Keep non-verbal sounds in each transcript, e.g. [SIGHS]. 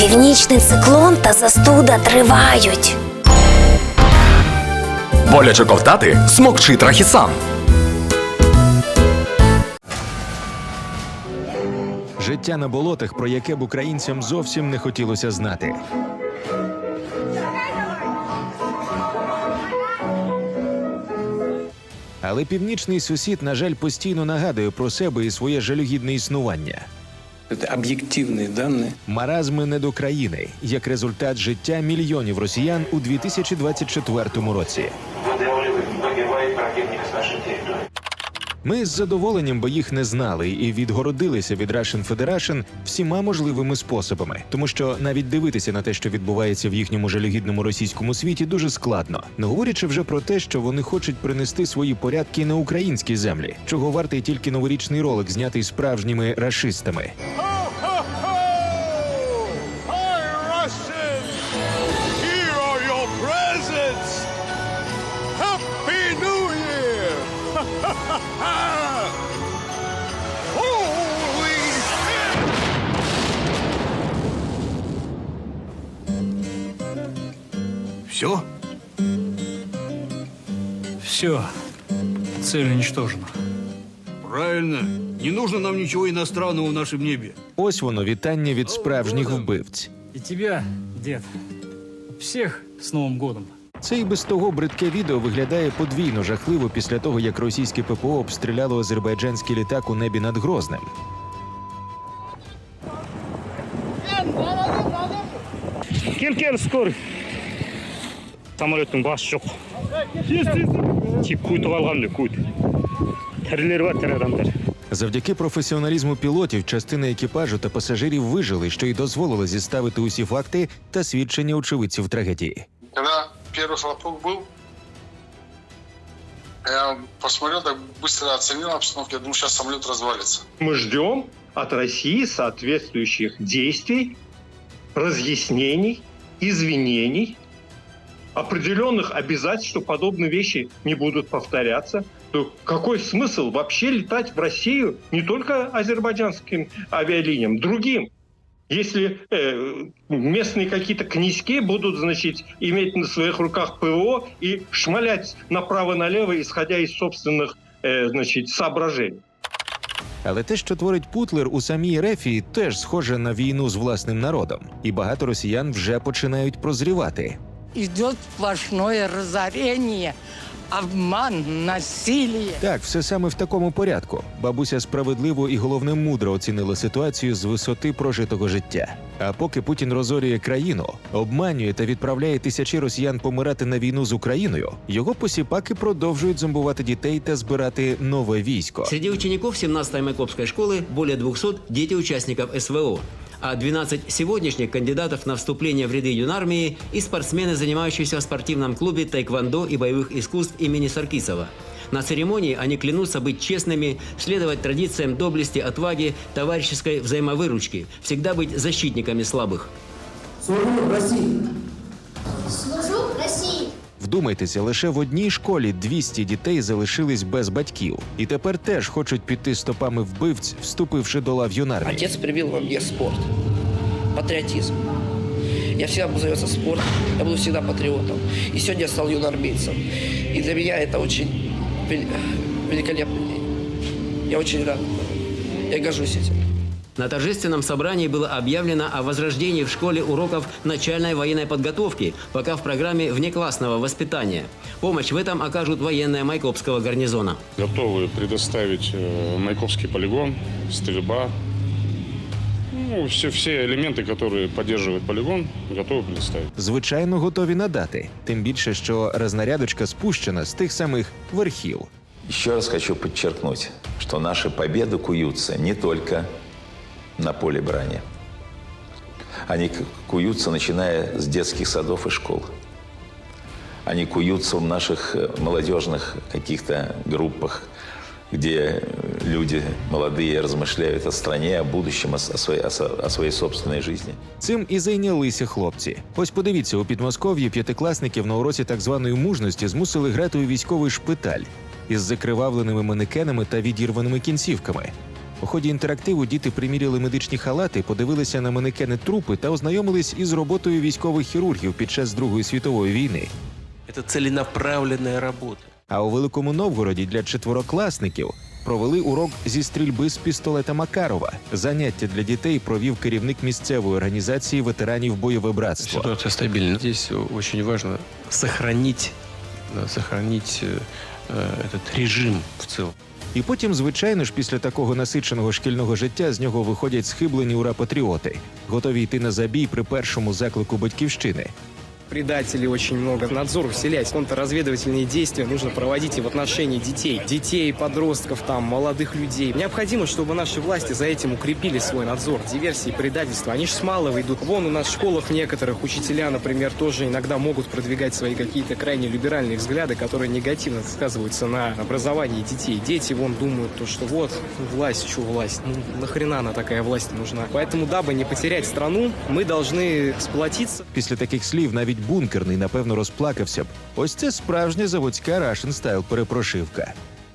Північний циклон та застуда тривають. Боляче ковтати смокчи трахісан. Життя на болотах, про яке б українцям зовсім не хотілося знати. Але північний сусід, на жаль, постійно нагадує про себе і своє жалюгідне існування. Это объективные данные. Маразми не до країни як результат життя мільйонів росіян у 2024 році. Выбивает противника с нашей территории. Ми з задоволенням бо їх не знали і відгородилися від Russian Federation всіма можливими способами, тому що навіть дивитися на те, що відбувається в їхньому жалюгідному російському світі, дуже складно. Не говорячи вже про те, що вони хочуть принести свої порядки на українські землі, чого вартий тільки новорічний ролик, знятий справжніми рашистами. Все? Все. Цель уничтожена. Правильно. Не нужно нам ничего иностранного в нашем небе. Ось воно вітання від справжніх вбивць. И тебя, дед. Всех с Новым годом. Це і без того бридке відео виглядає подвійно жахливо після того, як російське ППО обстріляло азербайджанський літак у небі над кел скорый Самолеттің басы жоқ. Тип куйтып алған кут. Тірілер бар тірі адамдар. Завдяки професіоналізму пілотів, частина екіпажу та пасажирів вижили, що й дозволило зіставити усі факти та свідчення очевидців трагедії. Когда первый хлопок был, я посмотрел, так быстро оценил обстановку. Я думаю, сейчас самолет развалится. Мы ждем от России соответствующих действий, разъяснений, извинений, определенных обязательств, что подобные вещи не будут повторяться. То какой смысл вообще летать в Россию не только азербайджанским авиалиниям, другим? Если э, местные какие-то князьки будут, значит, иметь на своих руках ПВО и шмалять направо-налево, исходя из собственных, э, значит, соображений. Але те, що творить Путлер у самій Рефії, теж схоже на війну з власним народом, і багато росіян вже починають прозрівати. идет сплошное разорение, обман, насилие. Так, все саме в такому порядку. Бабуся справедливо і головне мудро оцінила ситуацію з висоти прожитого життя. А поки Путін розорює країну, обманює та відправляє тисячі росіян помирати на війну з Україною, його посіпаки продовжують зомбувати дітей та збирати нове військо. Среди учеников 17-й Майкопской школы более 200 дети участников СВО, а 12 сегодняшних кандидатов на вступление в ряды юнармии и спортсмены, занимающиеся в спортивном клубе тайквондо и боевых искусств имени Саркисова. На церемонии они клянутся быть честными, следовать традициям доблести, отваги, товарищеской взаимовыручки, всегда быть защитниками слабых. Служу Росії. Вдумайтеся, лише в одній школі 200 дітей залишились без батьків, і тепер теж хочуть піти стопами вбивць, вступивши до лав юнармії. Отец привил во мне спорт, патриотизм. Я всегда буду заниматься спортом, я буду всегда патриотом. И сегодня я стал юноармейцем. И для меня это очень вел- великолепный день. Я очень рад. Я горжусь этим. На торжественном собрании было объявлено о возрождении в школе уроков начальной военной подготовки, пока в программе внеклассного воспитания. Помощь в этом окажут военные Майкопского гарнизона. Готовы предоставить э, Майковский полигон, стрельба. Ну, все, все элементы, которые поддерживают полигон, готовы предоставить. Звичайно, готові надати. Тим більше, що рознарядочка спущена з тих самих верхів. Еще раз хочу подчеркнуть, что наши победы куются не только на поле брани. Они к- куются, начиная с детских садов и школ. Они куются в наших э, молодежных каких-то группах, где э, люди молодые размышляют о стране, о будущем, о, с- о своей, о со- о своей собственной жизни. Цим і зайнялися хлопці. Ось подивіться, у Підмосков'ї п'ятикласників на уроці так званої мужності змусили грати у військовий шпиталь із закривавленими манекенами та відірваними кінцівками. У ході інтерактиву діти приміряли медичні халати, подивилися на манекени трупи та ознайомились із роботою військових хірургів під час Другої світової війни. Это целенаправленная работа. А у Великому Новгороді для четверокласників провели урок зі стрільби з пістолета Макарова. Заняття для дітей провів керівник місцевої організації ветеранів бойове братство. Ситуация стабильна. Здесь очень важно сохранить, да, сохранить э, э, этот режим в целом. І потім, звичайно ж, після такого насиченого шкільного життя з нього виходять схиблені ура-патріоти, готові йти на забій при першому заклику батьківщини. Предателей очень много. Надзор вселять. Контрразведывательные действия нужно проводить и в отношении детей. Детей, подростков, там, молодых людей. Необходимо, чтобы наши власти за этим укрепили свой надзор. Диверсии, предательства, они же с малого идут. Вон у нас в школах некоторых учителя, например, тоже иногда могут продвигать свои какие-то крайне либеральные взгляды, которые негативно сказываются на образовании детей. Дети вон думают, то, что вот, власть, что власть, ну нахрена она такая власть нужна. Поэтому, дабы не потерять страну, мы должны сплотиться. Після таких слів навіть бункерний, напевно, розплакався б. Ось це справжня заводська Russian Style перепрошивка.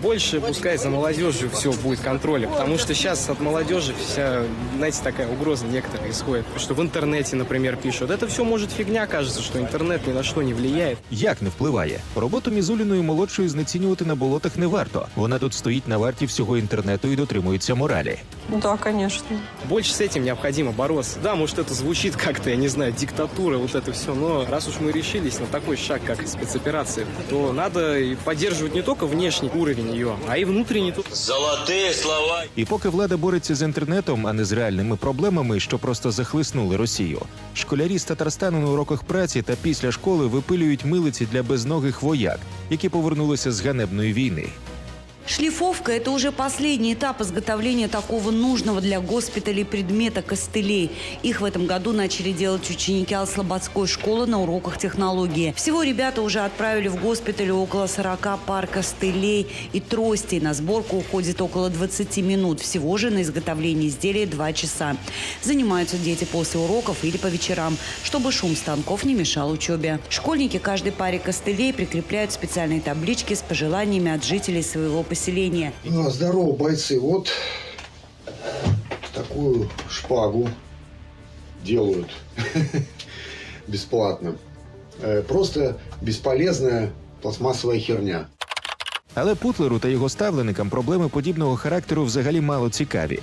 Больше пускай за молодежью все будет контроля, потому что сейчас от молодежи вся, знаете, такая угроза некоторая исходит. Что в интернете, например, пишут. Это все может фигня, кажется, что интернет ни на что не влияет. Як не впливає? Роботу Мізуліної молодшої знецінювати на болотах не варто. Вона тут стоїть на варті всього інтернету і дотримується моралі. Да, конечно. Больше с этим необходимо бороться. Да, может, это звучит как-то, я не знаю, диктатура, вот это все, но раз уж мы решились на такой шаг, как спецоперация, то надо и поддерживать не только внешний уровень ее, а и внутренний тут. Золотые слова. І поки влада бореться з інтернетом, а не з реальними проблемами, що просто захлиснули Росію, школярі з Татарстану на уроках праці та після школи випилюють милиці для безногих вояк, які повернулися з ганебної війни. Шлифовка – это уже последний этап изготовления такого нужного для госпиталей предмета костылей. Их в этом году начали делать ученики Алслободской школы на уроках технологии. Всего ребята уже отправили в госпиталь около 40 пар костылей и тростей. На сборку уходит около 20 минут. Всего же на изготовление изделия 2 часа. Занимаются дети после уроков или по вечерам, чтобы шум станков не мешал учебе. Школьники каждой паре костылей прикрепляют специальные таблички с пожеланиями от жителей своего поселения. Ну, здорово, бойцы. Вот такую шпагу делают [LAUGHS] бесплатно. Э, Просто бесполезная пластмассовая херня. Але Путлеру та його ставленикам проблеми подібного характеру взагалі мало цікаві.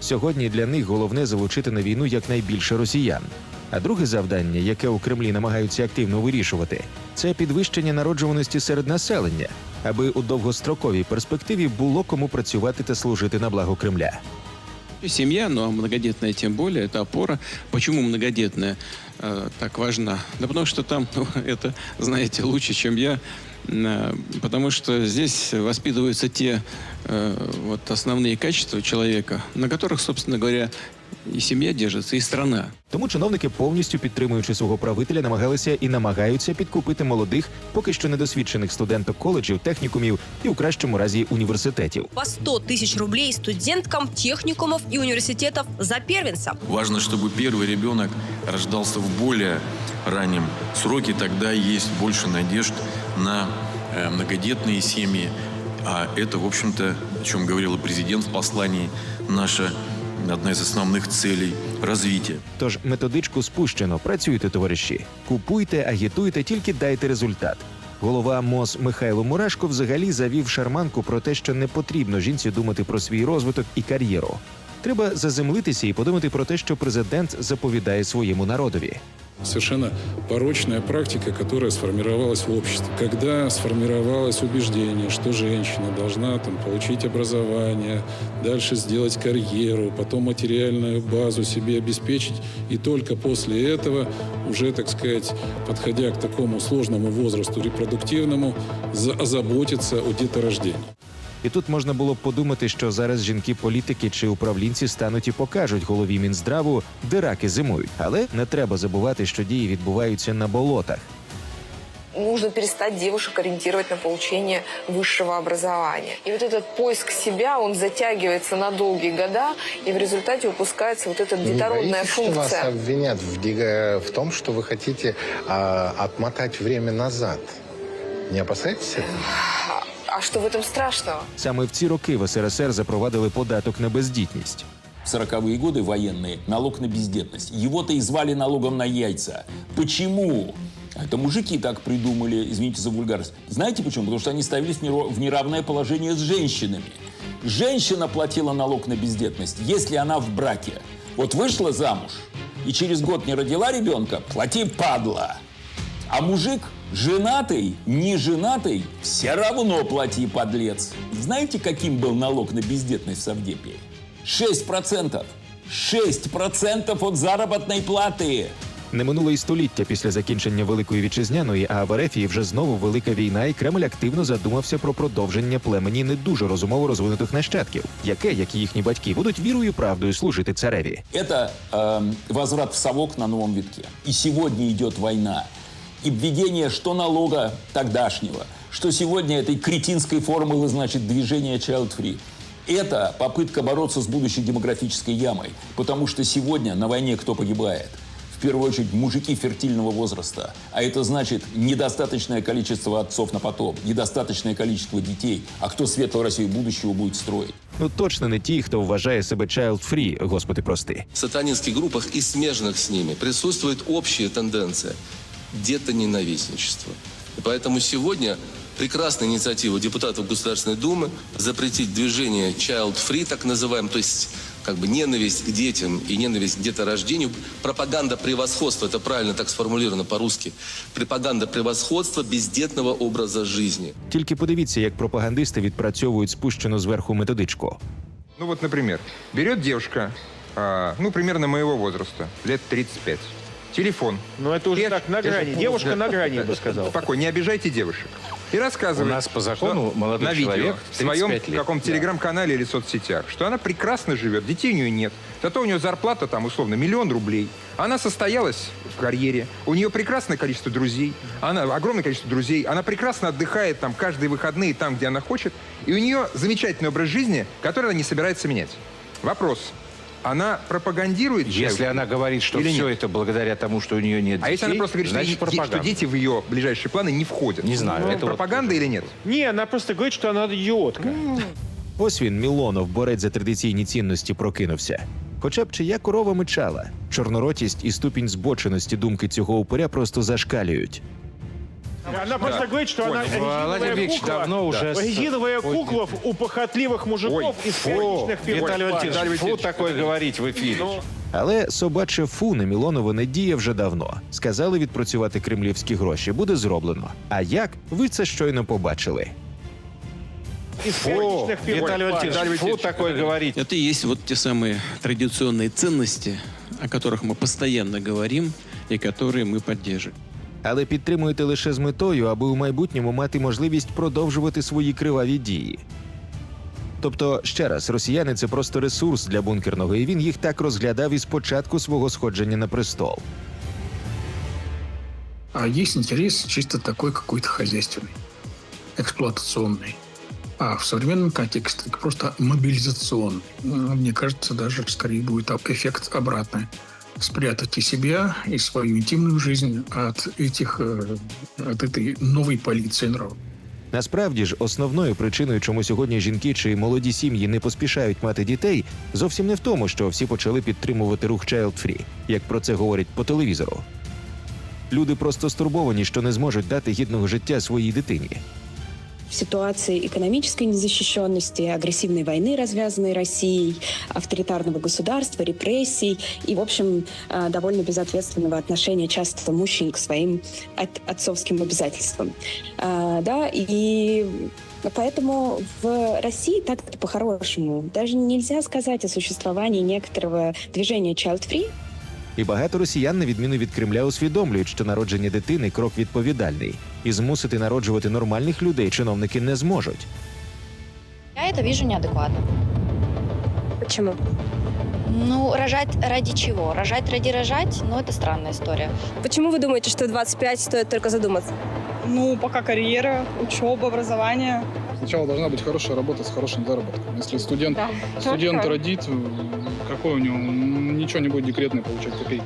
Сьогодні для них головне залучити на війну якнайбільше росіян. А друге завдання, яке у Кремлі намагаються активно вирішувати, це підвищення народжуваності серед населення, аби у довгостроковій перспективі було кому працювати та служити на благо Кремля. Семья, но многодетная тем более, это опора. Почему многодетная э, так важна? Да потому что там, ну, [LAUGHS] это, знаете, лучше, чем я. Э, Потому что здесь воспитываются те э, вот основные качества человека, на которых, собственно говоря, и семья держится, и страна. Тому чиновники, повністю підтримуючи свого правителя, намагалися і намагаються підкупити молодих, поки що недосвідчених студенток коледжів, технікумів і у кращому разі університетів. По 100 тысяч рублей студенткам техникумов и университетов за первенца. Важно, чтобы первый ребенок рождался в более раннем сроке, тогда есть больше надежд на э, многодетные семьи. А это, в общем-то, о чем говорил и президент в послании, наша одна из основных целей развития. Тож методичку спущено. Працюйте, товариші. Купуйте, агітуйте, тільки дайте результат. Голова МОЗ Михайло Мурашко взагалі завів шарманку про те, що не потрібно жінці думати про свій розвиток і кар'єру. Треба заземлитися і подумати про те, що президент заповідає своєму народові. Совершенно порочная практика, которая сформировалась в обществе. Когда сформировалось убеждение, что женщина должна там, получить образование, дальше сделать карьеру, потом материальную базу себе обеспечить, и только после этого, уже, так сказать, подходя к такому сложному возрасту репродуктивному, за- озаботиться о деторождении. І тут можна було б подумати, що зараз жінки-політики чи управлінці стануть і покажуть голові Мінздраву, де раки зимують. Але не треба забувати, що дії відбуваються на болотах. Нужно перестать девушек ориентировать на получение высшего образования. И вот этот поиск себя, он затягивается на долгие года, и в результате упускается вот эта детородная функция. обвинят в, том, что вы хотите отмотать время назад? Не опасаетесь этого? [SIGHS] А что в этом страшного? Саме в ці роки в СРСР запровадили податок на бездітність. В 40-е годы военные налог на бездетность. Его-то и звали налогом на яйца. Почему? Это мужики так придумали, извините за вульгарность. Знаете почему? Потому что они ставились в неро- в неравное положение с женщинами. Женщина платила налог на бездетность, если она в браке. Вот вышла замуж и через год не родила ребенка, плати падла. А мужик женатый, не женатый, все равно плати, подлец. Знаете, каким был налог на бездетность в Савдепе? 6%. 6% от заработной платы. Не минуло і століття після закінчення Великої вітчизняної, а в Ерефії вже знову велика війна, і Кремль активно задумався про продовження племені не дуже розумово розвинутих нащадків, яке, як і їхні батьки, будуть вірою і правдою служити цареві. Это эм, возврат в совок на новом витке. И сегодня идет война. И введение что налога тогдашнего, что сегодня этой кретинской формулы, значит, движения Child Free. Это попытка бороться с будущей демографической ямой. Потому что сегодня на войне кто погибает? В первую очередь мужики фертильного возраста. А это значит недостаточное количество отцов на потом, недостаточное количество детей. А кто светлую Россию будущего будет строить? Ну точно не ті, хто вважає себе child free, господи прости. В сатанинских группах и смежных с ними присутствует общая тенденция – детоненавистничество. И поэтому сегодня прекрасная инициатива депутатов Государственной Думы запретить движение Child Free, так называемое, то есть как бы ненависть к детям и ненависть к деторождению, пропаганда превосходства, это правильно так сформулировано по-русски, пропаганда превосходства бездетного образа жизни. Тільки подивіться, як пропагандисти відпрацьовують спущену зверху методичку. Ну вот, например, берет девушка, а, ну, примерно моего возраста, лет 35. Телефон. Ну, это уже так на грани. Девушка на грани, я бы сказал. Спокойно, не обижайте девушек. И рассказывает, У нас по закону молодой на видео, человек в своем 35 лет. каком-то Да. телеграм-канале или соцсетях, что она прекрасно живет, детей у нее нет. Зато у нее зарплата там условно миллион рублей. Она состоялась в карьере, у нее прекрасное количество друзей, она огромное количество друзей, она прекрасно отдыхает там каждые выходные там, где она хочет, и у нее замечательный образ жизни, который она не собирается менять. Вопрос. Она пропагандирует Если child она говорит, что или все нет? это благодаря тому, что у нее нет детей, А если она просто говорит, что, значит де- де- что пропаганда. дети в ее ближайшие планы не входят? Не знаю, Это, это вот пропаганда или нет? Не, она просто говорит, что она идиотка. Ось він, Мілонов, борець за традиційні цінності, прокинувся. Хоча б чия корова мичала. Чорноротість і ступінь збоченості думки цього упоря просто зашкалюють. Она просто говорит, что она Владимир резиновая Ильич кукла, давно уже с- резиновая Ой, кукла у похотливых мужиков из фу, порочных фирм. Виталий Валентинович, фу такое говорить в эфире. Ну, Але собаче фу на Мілонова не діє вже давно. Сказали відпрацювати кремлівські гроші, буде зроблено. А як ви це щойно побачили? из Фу, порочных фирм. Виталий Валентинович, фу такое говорить. Это и есть вот те самые традиционные ценности, о которых мы постоянно говорим и которые мы поддерживаем. Але підтримуєте лише з метою, аби у майбутньому мати можливість продовжувати свої криваві дії. Тобто, ще раз, росіяни це просто ресурс для бункерного, і він їх так розглядав із початку свого сходження на престол. А есть интерес чисто такой какой-то хозяйственный, эксплуатационный. А в современном контексте просто мобилизационный. Ну, Мне кажется, даже скорее будет об- эффект обратный. Спрятать и себя, и свою интимную жизнь от этих, э, от этой новой полиции нравов. Насправді ж, основною причиною, чому сьогодні жінки чи молоді сім'ї не поспішають мати дітей, зовсім не в тому, що всі почали підтримувати рух Child Free, як про це говорять по телевізору. Люди просто стурбовані, що не зможуть дати гідного життя своїй дитині. В ситуации экономической незащищенности, агрессивной войны, развязанной Россией, авторитарного государства, репрессий и, в общем, э, довольно безответственного отношения часто мужчин к своим от- отцовским обязательствам. А, Да, и Поэтому в России так по-хорошему даже нельзя сказать о существовании некоторого движения Child Free, І багато росіян, на відміну від Кремля, усвідомлюють, що народження дитини крок відповідальний, і змусити народжувати нормальних людей чиновники не зможуть. Я это вижу неадекватно. Почему? Ну, рожать ради чего? Рожать ради рожать, ну, это странная история. Почему вы думаете, что 25 стоит только задуматься? Ну, пока карьера, учеба, образование. Сначала должна быть хорошая работа с хорошим заработком. Если студент, Да. студент Четко. родит, какой у него? Ничего не будет декретный получать копейки.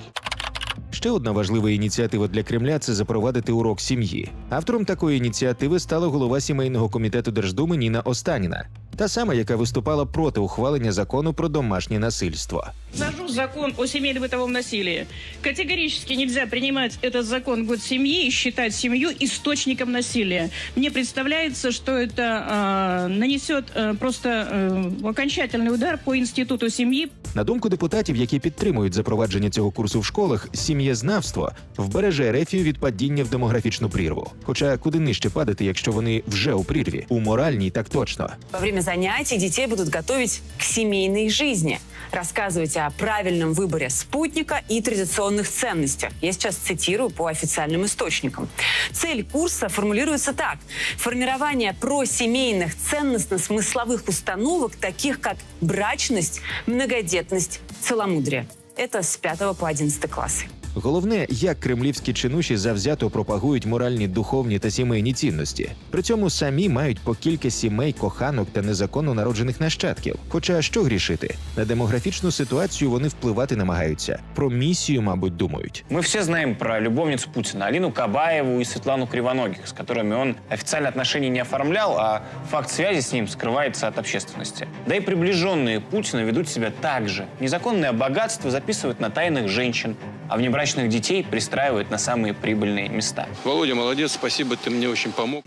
Ще одна важлива ініціатива для Кремля це запровадити урок сім'ї. Автором такої ініціативи стала голова сімейного комітету Держдуми Ніна Останіна, та сама, яка виступала проти ухвалення закону про домашнє насильство. Ввожу закон о семейно-бытовом насилии. Категорически нельзя принимать этот закон год семьи и считать семью источником насилия. Мне представляется, что это э, нанесет э, просто э, окончательный удар по институту семьи, На думку депутатів, які підтримують запровадження цього курсу в школах, сім'єзнавство вбереже Ерефію від падіння в демографічну прірву. Хоча куди нижче падати, якщо вони вже у прірві, у моральній так точно. Во время занятий детей будут готовить к семейной жизни, рассказывать о правильном выборе спутника и традиционных ценностях. Я сейчас цитирую по официальным источникам. Цель курса формулируется так. Формирование просемейных ценностно-смысловых установок, таких как брачность, многодетность, целомудрие. Это с 5 по 11 классы. Головне, як кремлівські чинуші завзято пропагують моральні, духовні та сімейні цінності. При цьому самі мають по кілька сімей, коханок та незаконно народжених нащадків. Хоча що грішити? На демографічну ситуацію вони впливати намагаються. Про місію, мабуть, думають. Мы все знаем про любовниц Путина, Алину Кабаеву и Светлану Кривоногих, с которыми он официально отношений не оформлял, а факт связи с ним скрывается от общественности. Да и приближенные Путина ведут себя так же. Незаконное богатство записывают на тайных женщин, а внебрачных детей пристраивают на самые прибыльные места. Володя, молодец, спасибо, ты мне очень помог.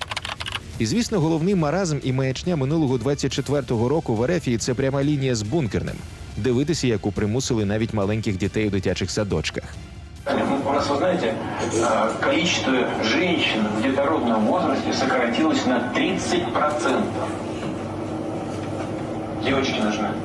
І звісно, головний маразм і маячня минулого 24-го року в Ерефії це пряма лінія з бункерним. Дивитися, яку примусили навіть маленьких дітей у дитячих садочках. У нас, вы знаете, э, количество женщин в детородном возрасте сократилось на 30%. Девочки нужны.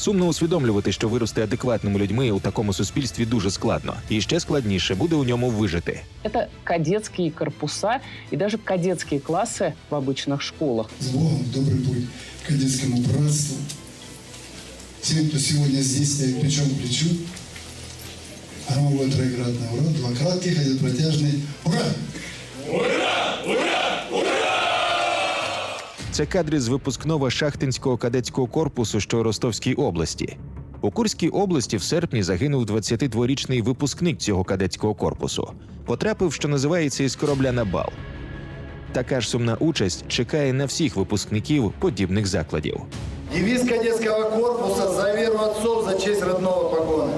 Сумно усвідомлювати, що вирости адекватними людьми у такому суспільстві дуже складно, і ще складніше буде у ньому вижити. Это кадетские корпуса и даже кадетские классы в обычных школах. С Богом, добрый путь к кадетскому братству. Тем, кто сегодня здесь стоит плечом к плечу. Громовой троекратный ура, два кратких, один протяжный. Ура! Це кадри з випускного шахтинського кадетського корпусу, що у Ростовській області. У Курській області в серпні загинув 22-річний випускник цього кадетського корпусу. Потрапив, що називається, із корабля на бал. Така ж сумна участь чекає на всіх випускників подібних закладів. Девиз кадетского корпуса «За веру отцов, за честь родного погона».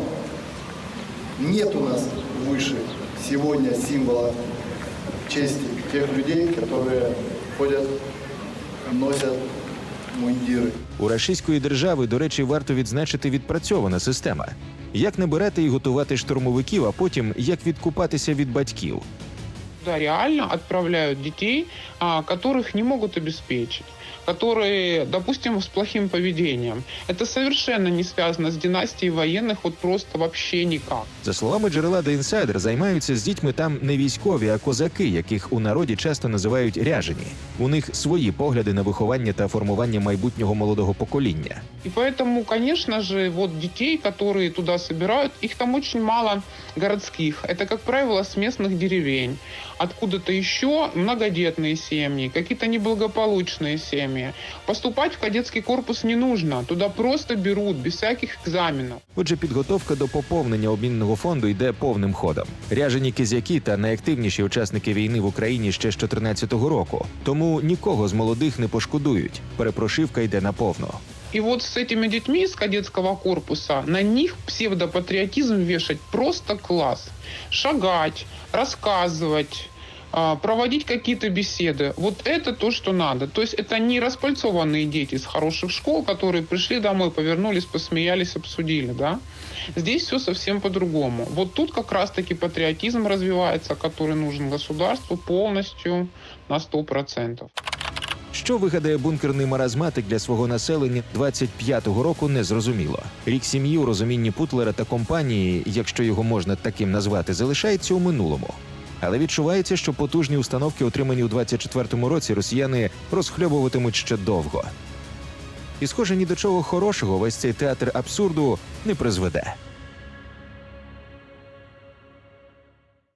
Нет у нас выше сегодня символа чести тех людей, которые ходят, носят мундіри. У рашистської держави, до речі, варто відзначити відпрацьована система. Як набирати і готувати штурмовиків, а потім як відкупатися від батьків Да, реально отправляют детей, а, которых не могут обеспечить которые, допустим, с плохим поведением. Это совершенно не связано с династией военных, вот просто вообще никак. За словами джерела The Insider, займаються з дітьми там не військові, а козаки, яких у народі часто називають ряжені. У них свої погляди на виховання та формування майбутнього молодого покоління. И поэтому, конечно же, вот детей, которые туда собирают, их там очень мало городских. Это, как правило, с местных деревень. Откуда-то еще многодетные семьи, какие-то неблагополучные семьи. Поступать в кадетский корпус не нужно. Туда просто берут, без всяких экзаменов. Отже, підготовка до поповнення обмінного фонду йде повним ходом. Ряжені кизяки та найактивніші учасники війни в Україні ще з 2014 року. Тому нікого з молодих не пошкодують. Перепрошивка йде наповно. И вот с этими детьми из кадетского корпуса на них псевдопатриотизм вешать просто класс. Шагать, рассказывать, а, проводить какие-то беседы. Вот это то, что надо. То есть это не распальцованные дети из хороших школ, которые пришли домой, повернулись, посмеялись, обсудили, да. Здесь все совсем по-другому. Вот тут как раз-таки патриотизм развивается, который нужен государству полностью на 100%. Що вигадає бункерний маразматик для свого населення 25-го року, не зрозуміло. Рік сім'ї у розумінні Путлера та компанії, якщо його можна таким назвати, залишається у минулому. Але відчувається, що потужні установки, отримані у 24-му році, росіяни розхльобуватимуть ще довго. І, схоже, ні до чого хорошого весь цей театр абсурду не призведе.